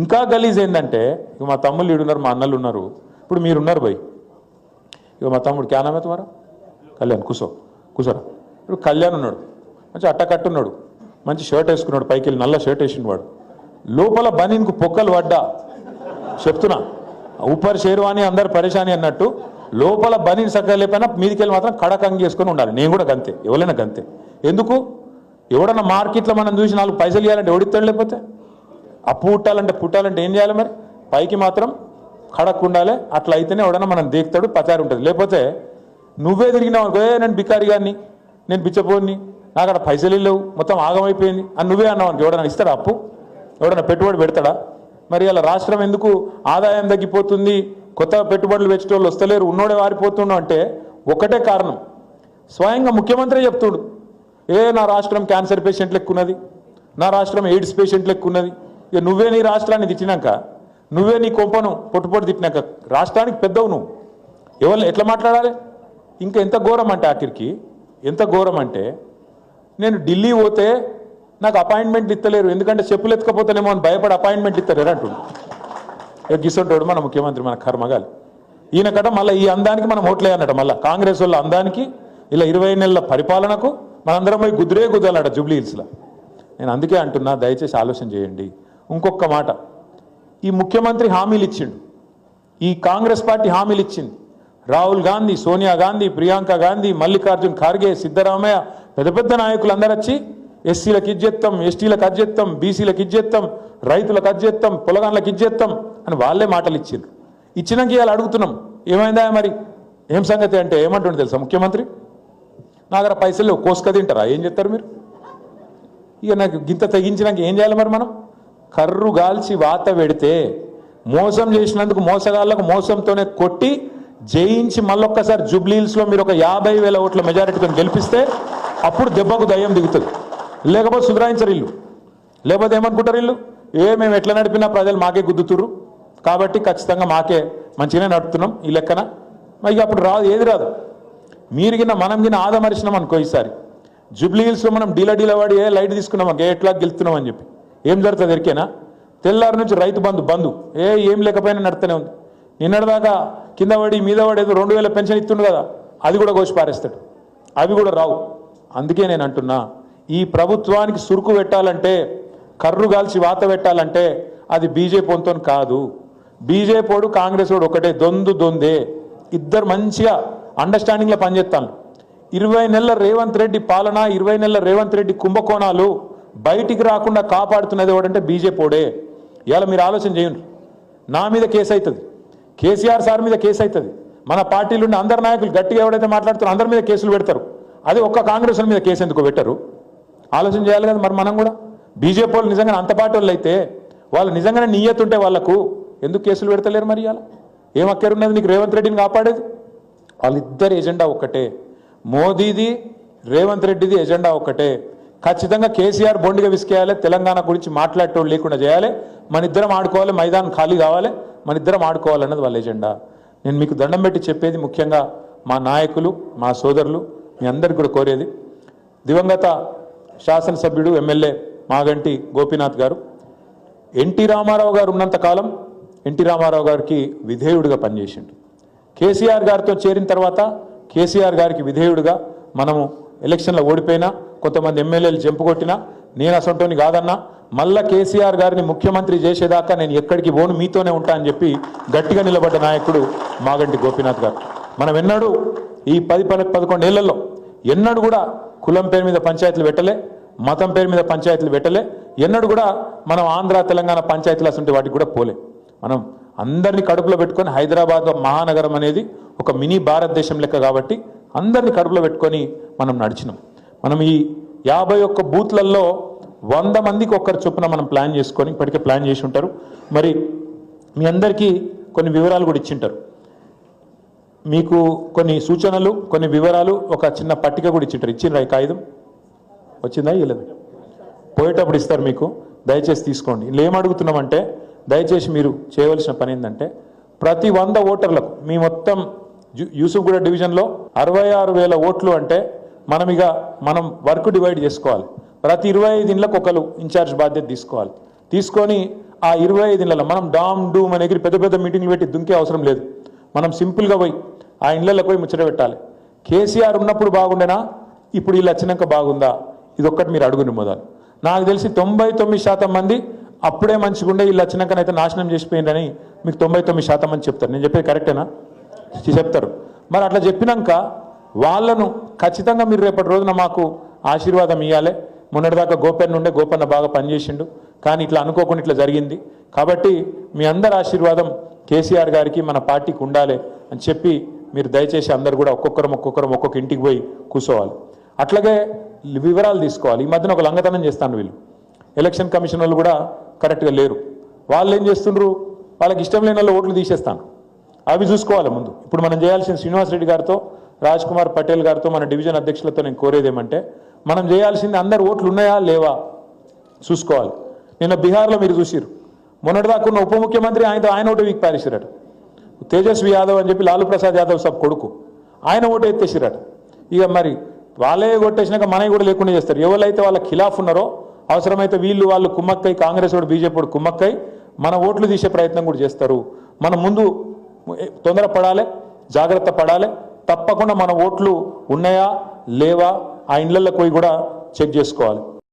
ఇంకా గలీజ్ ఏంటంటే ఇక మా తమ్ముళ్ళు ఈడున్నారు మా అన్నలు ఉన్నారు. ఇప్పుడు మీరున్నారు భయ్ ఇక మా తమ్ముడు క్యానామే తుమారా? కళ్యాణ్ కుసో కుసరా. ఇప్పుడు కళ్యాణ్ ఉన్నాడు. మంచి అట్టకట్టున్నాడు మంచి షర్ట్ వేసుకున్నాడు పైకి వెళ్ళి నల్ల షర్ట్ వేసిన వాడు. లోపల బనీన్కు పొక్కలు పడ్డా. చెప్తున్నా. ఊపర్ షేర్వాణి అందరు పరేషాని అన్నట్టు లోపల బనీన్ సక్కగా లేకపోయినా మీదికి వెళ్ళి మాత్రం కడకంగి చేసుకొని ఉండాలి. నేను కూడా గంతే ఎవరైనా గంతే. ఎందుకు? ఎవడన్నా మార్కెట్లో మనం చూసి నాలుగు పైసలు ఇవ్వాలంటే ఎవడిస్తాడు లేకపోతే? అప్పు పుట్టాలంటే పుట్టాలంటే ఏం చేయాలి మరి? పైకి మాత్రం ఖడక్ ఉండాలి అట్లా అయితేనే ఎవడన్నా మనం దేక్తాడు పచారి ఉంటుంది. లేకపోతే నువ్వే తిరిగినావు అనుకో, నేను బికారి గారిని నేను బిచ్చపోని నాకు అక్కడ పైసలు లేవు మొత్తం ఆగమైపోయింది అని నువ్వే అన్నావు అనుకో ఎవడన్నా ఇస్తాడా అప్పు? ఎవడన్నా పెట్టుబడి పెడతాడా? మరి అలా రాష్ట్రం ఎందుకు ఆదాయం తగ్గిపోతుంది? కొత్త పెట్టుబడులు పెట్టేటోళ్ళు వస్తలేరు ఉన్నోడే వారిపోతుండు అంటే ఒకటే కారణం. స్వయంగా ముఖ్యమంత్రి చెప్తుడు ఏ నా రాష్ట్రం క్యాన్సర్ పేషెంట్ లెక్కున్నది నా రాష్ట్రం ఎయిడ్స్ పేషెంట్ లెక్కున్నది ఇక నువ్వే నీ రాష్ట్రాన్ని తిట్టినాక నువ్వే నీ కొంపను పొట్టుపొట్టు తిట్టినాక రాష్ట్రానికి పెద్దవు నువ్వు. ఎవరు ఎట్లా మాట్లాడాలి? ఇంకా ఎంత ఘోరం అంటే ఆఖరికి ఎంత ఘోరం అంటే నేను ఢిల్లీ పోతే నాకు అపాయింట్మెంట్ ఇస్తలేరు ఎందుకంటే చెప్పులు ఎత్తుకపోతేనేమో అని భయపడి అపాయింట్మెంట్ ఇస్తారు అంటుండు. ఇక గిసొంటాడు మన ముఖ్యమంత్రి మన కర్మగాలి ఈయన కట మళ్ళీ ఈ అందానికి మనం ఓట్లే అన్నట మళ్ళీ. కాంగ్రెస్ వాళ్ళ అందానికి ఇలా ఇరవై నెలల పరిపాలనకు మనందరం పోయి గుదిరే గుద్దాలట జూబ్లీ హిల్స్లో. నేను అందుకే అంటున్నా దయచేసి ఆలోచన చేయండి. ఇంకొక మాట. ఈ ముఖ్యమంత్రి హామీలు ఇచ్చిండు ఈ కాంగ్రెస్ పార్టీ హామీలు ఇచ్చింది రాహుల్ గాంధీ సోనియా గాంధీ ప్రియాంక గాంధీ మల్లికార్జున్ ఖార్గే సిద్ధరామయ్య పెద్ద పెద్ద నాయకులు అందరూ వచ్చి ఎస్సీలకు ఇజ్జెత్తం ఎస్టీలకు అజ్జెత్తం బీసీలకు ఇజ్జెత్తం రైతులకు అజ్జెత్తం పొలగాన్లకు ఇజ్జెత్తం అని వాళ్ళే మాటలు ఇచ్చిండ్రు ఇచ్చినాక ఇవాళ అడుగుతున్నాం ఏమైందా మరి? ఏం సంగతి అంటే ఏమంటుండే తెలుసా ముఖ్యమంత్రి? నా దగ్గర పైసలు కోసుక తింటారా? ఏం చెప్తారు మీరు? ఇక నాకు గింత తెగించినాక ఏం చేయాలి మరి మనం? కర్రు గాల్చి వాత పెడితే మోసం చేసినందుకు మోసగాళ్ళకు మోసంతోనే కొట్టి జయించి మళ్ళొక్కసారి జూబ్లీహిల్స్లో మీరు ఒక యాభై వేల ఓట్ల మెజారిటీతో గెలిపిస్తే అప్పుడు దెబ్బకు దయ్యం దిగుతుంది. లేకపోతే సుధరాయించరు ఇల్లు. లేకపోతే ఏమనుకుంటారు ఇల్లు? ఏ మేము ఎట్లా నడిపినా ప్రజలు మాకే గుద్దుతురు కాబట్టి ఖచ్చితంగా మాకే మంచిగానే నడుపుతున్నాం ఈ లెక్కన. మరి ఇక అప్పుడు రాదు ఏది రాదు. మీరు గిన్న మనం గిన్న ఆదమరిచినాం అనుకో ఈసారి. జుబ్లీ హిల్స్లో మనం డీల డీల వాడి ఏ లైట్ తీసుకున్నాం ఏ ఎట్లా గెలుస్తున్నాం అని చెప్పి. ఏం జరుగుతుంది ఎరికేనా? తెల్లారి నుంచి రైతు బంధు బంధు. ఏ ఏం లేకపోయినా నడుతూనే ఉంది. నిన్నటిదాకా కింద పడి మీద పడి ఏదో రెండు వేల పెన్షన్ ఇస్తుండు కదా అది కూడా కోసి పారేస్తాడు. అవి కూడా రావు. అందుకే నేను అంటున్నా ఈ ప్రభుత్వానికి సురుకు పెట్టాలంటే కర్రు గాల్చి వాత పెట్టాలంటే అది బీజేపీ కాదు. బీజేపీ వాడు కాంగ్రెస్ వాడు ఒకటే దొందు దొందే. ఇద్దరు మంచిగా అండర్స్టాండింగ్లో పనిచేస్తాను. ఇరవై నెలల రేవంత్ రెడ్డి పాలన ఇరవై నెలల రేవంత్ రెడ్డి కుంభకోణాలు బయటికి రాకుండా కాపాడుతున్నది ఎవడంటే బీజేపీ ఓడే. ఇవాళ మీరు ఆలోచన చేయండి. నా మీద కేసు అవుతుంది. కేసీఆర్ సార్ మీద కేసు అవుతుంది. మన పార్టీలు అందరి అందరు నాయకులు గట్టిగా ఎవడైతే మాట్లాడుతారో అందరి మీద కేసులు పెడతారు. అది ఒక్క కాంగ్రెస్ మీద కేసు ఎందుకు పెట్టరు? ఆలోచన చేయాలి కదా మరి మనం కూడా. బీజేపీ వాళ్ళు నిజంగా అంత పార్టీ వాళ్ళు అయితే వాళ్ళు నిజంగానే నియ్యత ఉంటే వాళ్ళకు ఎందుకు కేసులు పెడతలేరు మరి ఇవాళ? ఏం అక్కరున్నది? నీకు రేవంత్ రెడ్డిని కాపాడేది? వాళ్ళిద్దరి ఎజెండా ఒక్కటే. మోదీది రేవంత్ రెడ్డిది ఎజెండా ఒక్కటే. ఖచ్చితంగా కేసీఆర్ బొండిగా విసికేయాలి తెలంగాణ గురించి మాట్లాడటం లేకుండా చేయాలి. మన ఇద్దరం ఆడుకోవాలి మైదానం ఖాళీ కావాలి మన ఇద్దరం ఆడుకోవాలన్నది వాళ్ళ ఎజెండా. నేను మీకు దండం పెట్టి చెప్పేది ముఖ్యంగా మా నాయకులు మా సోదరులు మీ అందరికి కూడా కోరేది. దివంగత శాసనసభ్యుడు ఎమ్మెల్యే మాగంటి గోపీనాథ్ గారు ఎన్టీ రామారావు గారు ఉన్నంత కాలం ఎన్టీ రామారావు గారికి విధేయుడిగా పనిచేసిండు. కేసీఆర్ గారితో చేరిన తర్వాత కేసీఆర్ గారికి విధేయుడిగా మనము ఎలక్షన్లో ఓడిపోయినా కొంతమంది ఎమ్మెల్యేలు చెంపుకొట్టినా నేను అసంటోని కాదన్నా మళ్ళా కేసీఆర్ గారిని ముఖ్యమంత్రి చేసేదాకా నేను ఎక్కడికి పోను మీతోనే ఉంటా అని చెప్పి గట్టిగా నిలబడ్డ నాయకుడు మాగంటి గోపీనాథ్ గారు. మనం ఎన్నడూ ఈ పది పది పదకొండేళ్ళలో ఎన్నడూ కూడా కులం పేరు మీద పంచాయతీలు పెట్టలే మతం పేరు మీద పంచాయతీలు పెట్టలే ఎన్నడూ కూడా మనం ఆంధ్ర తెలంగాణ పంచాయతీలు అసలు వాటికి కూడా పోలే. మనం అందరినీ కడుపులో పెట్టుకొని హైదరాబాద్ మహానగరం అనేది ఒక మినీ భారతదేశం లెక్క కాబట్టి అందరినీ కడుపులో పెట్టుకొని మనం నడిచినాం. మనం ఈ యాభై ఒక్క బూత్లలో వంద మందికి ఒక్కరు చొప్పున మనం ప్లాన్ చేసుకొని ఇప్పటికే ప్లాన్ చేసి ఉంటారు. మరి మీ అందరికీ కొన్ని వివరాలు కూడా ఇచ్చింటారు. మీకు కొన్ని సూచనలు కొన్ని వివరాలు ఒక చిన్న పట్టిక కూడా ఇచ్చింటారు. ఇచ్చిండ్రా ఈ కాగితం? వచ్చిందా? ఇవ్వలేదు పోయేటప్పుడు ఇస్తారు మీకు. దయచేసి తీసుకోండి. ఇలా ఏమడుగుతున్నామంటే దయచేసి మీరు చేయవలసిన పని ఏంటంటే ప్రతి వంద ఓటర్లకు మీ మొత్తం యూసుఫ్గూడ డివిజన్లో అరవై ఆరు వేల ఓట్లు అంటే మనం ఇక మనం వర్క్ డివైడ్ చేసుకోవాలి. ప్రతి ఇరవై ఐదు ఇండ్లకు ఒకరు ఇన్ఛార్జ్ బాధ్యత తీసుకోవాలి. తీసుకొని ఆ ఇరవై ఐదు ఇళ్ళలో మనం డామ్ డూమ్ అనే పెద్ద పెద్ద మీటింగ్లు పెట్టి దుంకే అవసరం లేదు. మనం సింపుల్గా పోయి ఆ ఇళ్ళకి పోయి ముచ్చట పెట్టాలి. కేసీఆర్ ఉన్నప్పుడు బాగుండేనా? ఇప్పుడు వీళ్ళు వచ్చినాక బాగుందా? ఇది ఒక్కటి మీరు అడుగుని మొదలు. నాకు తెలిసి తొంభై తొమ్మిది శాతం మంది అప్పుడే మంచిగుండే వీళ్ళు వచ్చినాకనైతే నాశనం చేసిపోయిందని మీకు తొంభై తొమ్మిది శాతం మంది చెప్తారు. నేను చెప్పేది కరెక్టేనా? చెప్తారు. మరి అట్లా చెప్పినాక వాళ్ళను ఖచ్చితంగా మీరు రేపటి రోజున మాకు ఆశీర్వాదం ఇవ్వాలి మొన్నటిదాకా గోపన్న ఉండే గోపన్న బాగా పనిచేసిండు. కానీ ఇట్లా అనుకోకుండా ఇట్లా జరిగింది. కాబట్టి మీ అందరి ఆశీర్వాదం కేసీఆర్ గారికి మన పార్టీకి ఉండాలి అని చెప్పి మీరు దయచేసి అందరు కూడా ఒక్కొక్కరం ఒక్కొక్కరం ఒక్కొక్క ఇంటికి పోయి కూర్చోవాలి. అట్లాగే వివరాలు తీసుకోవాలి. ఈ మధ్యన ఒక లంగతనం చేస్తాను వీళ్ళు. ఎలక్షన్ కమిషన్ వాళ్ళు కూడా కరెక్ట్గా లేరు. వాళ్ళు ఏం చేస్తుండ్రు? వాళ్ళకి ఇష్టం లేని వాళ్ళు ఓట్లు తీసేస్తాను అవి చూసుకోవాలి ముందు. ఇప్పుడు మనం చేయాల్సిన శ్రీనివాస్ రెడ్డి గారితో రాజ్ కుమార్ పటేల్ గారితో మన డివిజన్ అధ్యక్షులతో నేను కోరేది ఏమంటే మనం చేయాల్సింది అందరు ఓట్లు ఉన్నాయా లేవా చూసుకోవాలి. నిన్న బీహార్లో మీరు చూసిరు మొన్నటిదాకా ఉన్న ఉప ముఖ్యమంత్రి ఆయనతో ఆయన ఓటు వీక్ పారేసిరాడు తేజస్వి యాదవ్ అని చెప్పి లాలూ ప్రసాద్ యాదవ్ సబ్ కొడుకు ఆయన ఓటు ఎత్తేసిరాడు ఇక మరి వాళ్ళే కొట్టేసినాక మనవి కూడా లేకుండా చేస్తారు. ఎవరైతే వాళ్ళ ఖిలాఫ్ ఉన్నారో అవసరమైతే వీళ్ళు వాళ్ళు కుమ్మక్కై కాంగ్రెస్ వాడు బీజేపీ వాడు కుమ్మక్కై మన ఓట్లు తీసే ప్రయత్నం కూడా చేస్తారు. మనం ముందు తొందరపడాలి జాగ్రత్త పడాలి తప్పకుండా మన ఓట్లు ఉన్నాయా లేవా ఆ ఇండ్లలోకి పోయి కూడా చెక్ చేసుకోవాలి.